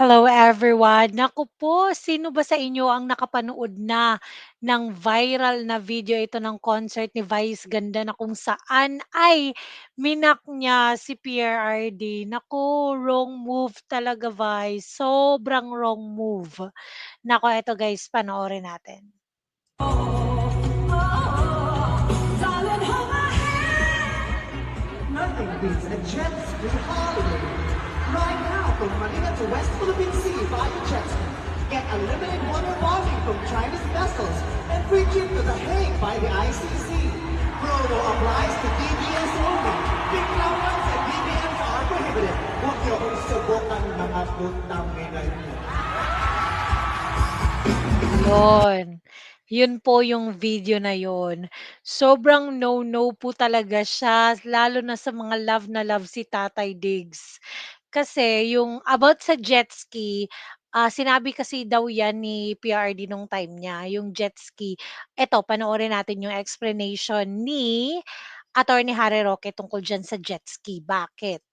Hello everyone. Naku po, sino ba sa inyo ang nakapanood na ng viral na video ito ng concert ni Vice Ganda na kung saan ay minak niya si PRRD. Naku, wrong move talaga Vice. Sobrang wrong move. Naku, eto guys, panoorin natin. Nothing beats a jet ski holiday. From Manila to West Philippine Sea via jet. Get unlimited water bonding from China's vessels and free trip to The Hague by the ICC. Promo applies to DBS only. Big numbers and DBMs are prohibited. Huwag niyo kong subukan mga putang ina niyo. Yun. Yun po yung video na yun. Sobrang no-no po talaga siya, lalo na sa mga love na love si Tatay Diggs. Kasi yung about sa jet ski, ah, sinabi kasi daw yan ni PRD nung time niya, yung jet ski. Eto, panoorin natin yung explanation ni Attorney Harry Roque tungkol diyan sa jet ski. Bakit?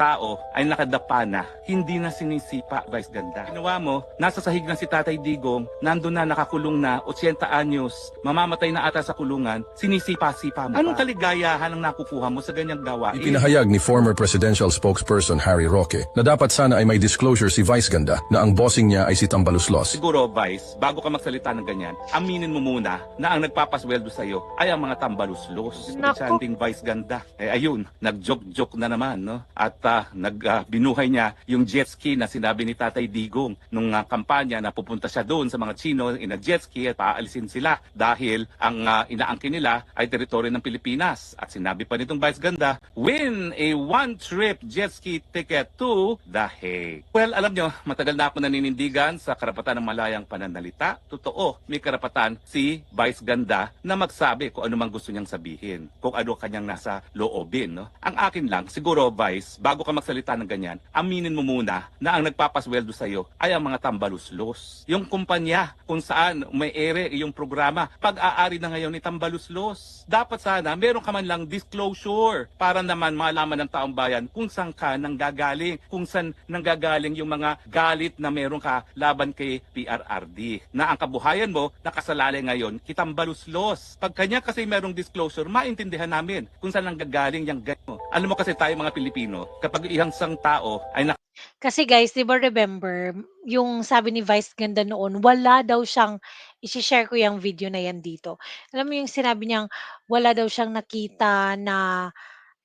Tao ay nakadapa na, hindi na sinisipa, Vice Ganda. Ginawa mo, nasa sahig na si Tatay Digong, nandun na nakakulong na, 80 anyos, mamamatay na ata sa kulungan, sinisipa-sipa mo Anong kaligayahan ang nakukuha mo sa ganyang gawain? Ipinahayag ni former presidential spokesperson Harry Roque na dapat sana ay may disclosure si Vice Ganda na ang bossing niya ay si Tambaluslos. Siguro, Vice, bago ka magsalita ng ganyan, aminin mo muna na ang nagpapasweldo sa'yo ay ang mga tambaluslos. Naku. Chanting Vice Ganda. Eh ayun, nag-joke-joke na naman, no? At ah, nag-binuhay niya yung jet ski na sinabi ni Tatay Digong nung ah, kampanya na pupunta siya doon sa mga Chino in a jet ski at paalisin sila dahil ang ah, inaangkin nila ay teritoryo ng Pilipinas. At sinabi pa nitong Vice Ganda, win a one-trip jet ski ticket to The Hague. Well, alam nyo, matagal na ako naninindigan sa karapatan ng malayang pananalita. Totoo, may karapatan si Vice Ganda na magsabi kung ano mang gusto niyang sabihin, kung ano kanyang nasa loobin. No? Ang akin lang, siguro Vice, bago ka magsalita ng ganyan, aminin mo muna na ang nagpapasweldo sa'yo ay ang mga tambaluslos. Yung kumpanya kung saan may ere yung programa, pag-aari na ngayon ni tambaluslos. Dapat sana meron ka man lang disclosure para naman malaman ng taong bayan kung saan ka nanggagaling, kung saan nanggagaling yung mga galit na meron ka laban kay PRRD. Na ang kabuhayan mo nakasalalay ngayon kitambaluslos. Pag kanya kasi merong disclosure, maintindihan namin kung saan nanggagaling yung ganyo. Alam mo kasi tayo mga Pilipino, kapag ihang sang tao ay Kasi guys, 'di ba remember, yung sabi ni Vice Ganda noon, wala daw siyang ishi-share ko yung video na yan dito. Alam mo yung sinabi niyang wala daw siyang nakita na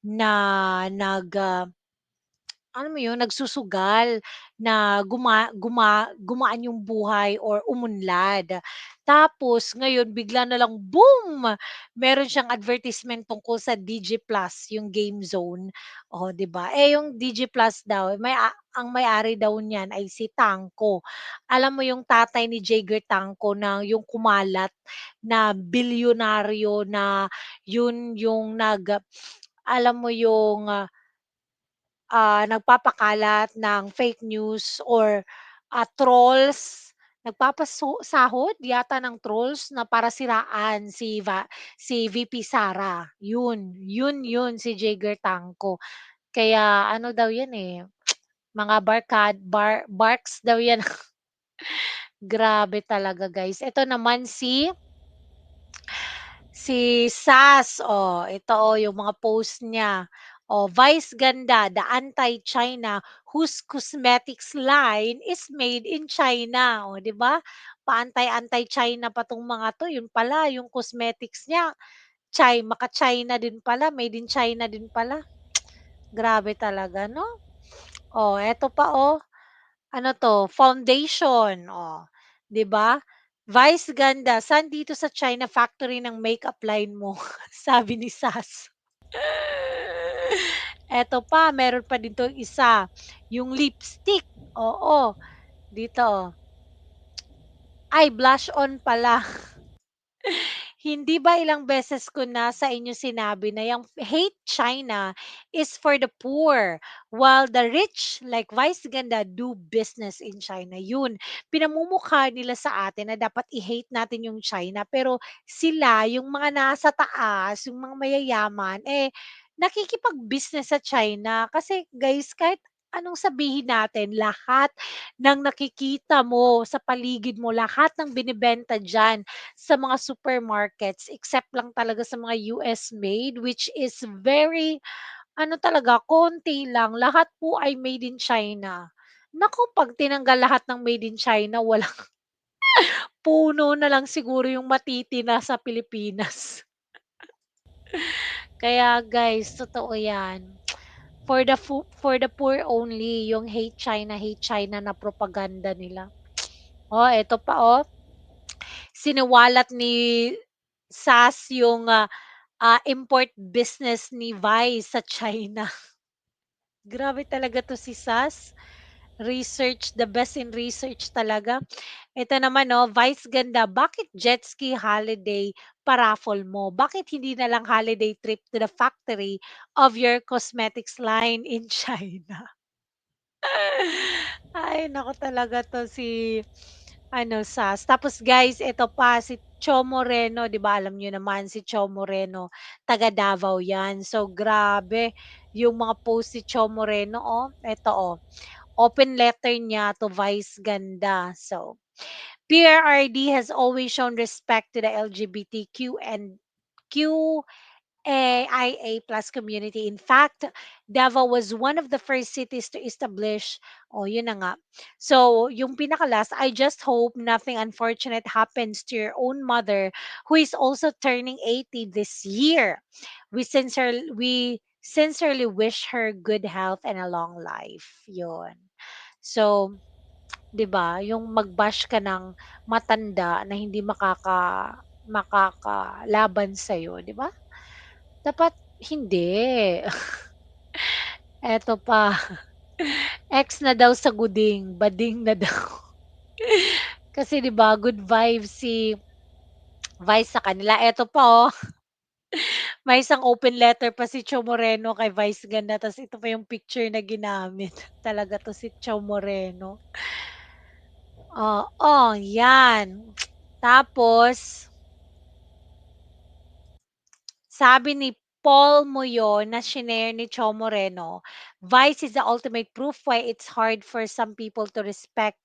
na nag, ah, alam mo yun, nagsusugal na guma guma gumaan yung buhay or umunlad. Tapos ngayon bigla na lang boom! Meron siyang advertisement tungkol sa DG Plus, yung game zone. Oh, 'di ba? Eh, yung DG Plus daw may ang may-ari daw niyan ay si Tangko. Alam mo yung tatay ni Jagger Tangko na yung kumalat na bilyonaryo na yun yung nag alam mo yung, ah, ah, nagpapakalat ng fake news or, ah, trolls, nagpapaso sahod yata ng trolls na para siraan si va si VP Sara, yun. Yun yun si Jagger Tangko. Kaya ano daw yan, eh, mga barkad bar barks daw yan. Grabe talaga guys. Ito naman si Si Sass, oh, ito, oh, yung mga post niya. Oh, Vice Ganda, the anti-China whose cosmetics line is made in China. Oh, 'di ba? Paantay-antay-China pa 'tong mga 'to. Yun pala, yung cosmetics niya, Chi maka-China din pala, made in China din pala. Grabe talaga, 'no? Oh, eto pa, oh. Ano 'to, foundation, oh, 'di ba? Vice ganda, "Saan dito sa China factory ng makeup line mo?" Sabi ni Sass. Eto pa, meron pa dito isa, yung lipstick, oo, dito, oh. Ay, blush on pala. Hindi ba ilang beses ko na sa inyo sinabi na yung hate China is for the poor, while the rich like Vice Ganda do business in China. Yun, pinamumukha nila sa atin na dapat i-hate natin yung China, pero sila, yung mga nasa taas, yung mga mayayaman, eh, nakikipag-business sa China. Kasi guys, kahit anong sabihin natin, lahat ng nakikita mo sa paligid mo, lahat ng binebenta diyan sa mga supermarkets except lang talaga sa mga US made which is very ano talaga, konti lang. Lahat po ay made in China. Naku, 'pag tinanggal lahat ng made in China, walang puno na lang siguro yung matitina sa Pilipinas. Kaya guys, totoo 'yan. For the fu for the poor only, yung hate China, hate China na propaganda nila. Oh, eto pa, oh. Siniwalat ni SAS yung, ah, ah, import business ni Vice sa China. Grabe talaga 'to si SAS. Research, the best in research talaga. Ito naman 'no, Vice ganda, bakit jet ski holiday pa-raffle mo? Bakit hindi na lang holiday trip to the factory of your cosmetics line in China? Ay naku talaga 'to si ano, SAS. Tapos guys, ito pa si Cho Moreno, 'di ba alam niyo naman si Cho Moreno, taga Davao 'yan. So grabe yung mga post si Cho Moreno, oh, eto, oh. Open letter niya to Vice Ganda. So, PRRD has always shown respect to the LGBTQ and QAIA plus community. In fact, Davao was one of the first cities to establish oh, yun na nga. So, yung pinaka-last, I just hope nothing unfortunate happens to your own mother who is also turning 80 this year. We sincerely we sincerely wish her good health and a long life. Yun. So, 'di ba, yung mag-bash ka ng matanda na hindi makaka makakalaban sa'yo, 'di ba? Dapat hindi. Eto pa, ex na daw sa guding, bading na daw. Kasi 'di ba good vibes si Vice sa kanila. Eto pa, oh. May isang open letter pa si Cho Moreno kay Vice Ganda ta's ito pa yung picture na ginamit. Talaga 'to si Cho Moreno. Oo, 'yan. Tapos sabi ni Paul Muyon na shinare ni Cho Moreno, Vice is the ultimate proof why it's hard for some people to respect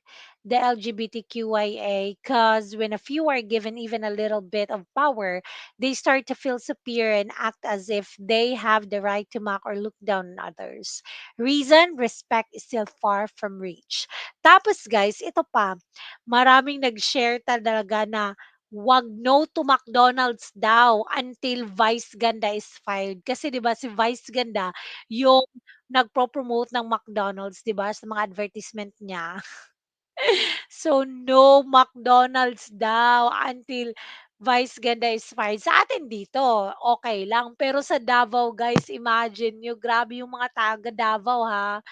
the LGBTQIA because when a few are given even a little bit of power, they start to feel superior and act as if they have the right to mock or look down on others. Reason, respect is still far from reach. Tapos guys, ito pa, maraming nag-share talaga na wag no to McDonald's daw until Vice Ganda is filed. Kasi 'di ba si Vice Ganda yung nagpo-promote ng McDonald's 'di ba sa mga advertisement niya. So, no McDonald's daw until Vice Ganda is filed. Sa atin dito, okey lang. Pero sa Davao guys, imagine niyo grabe yung mga taga Davao ha.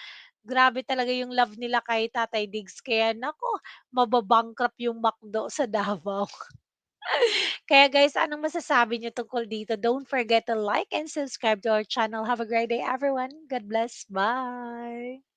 Grabe talaga yung love nila kay Tatay Diggs kaya naku, maba-bankrupt yung McDo sa Davao. Kaya guys, anong masasabi niyo tungkol dito? Don't forget to like and subscribe to our channel. Have a great day everyone. God bless. Bye.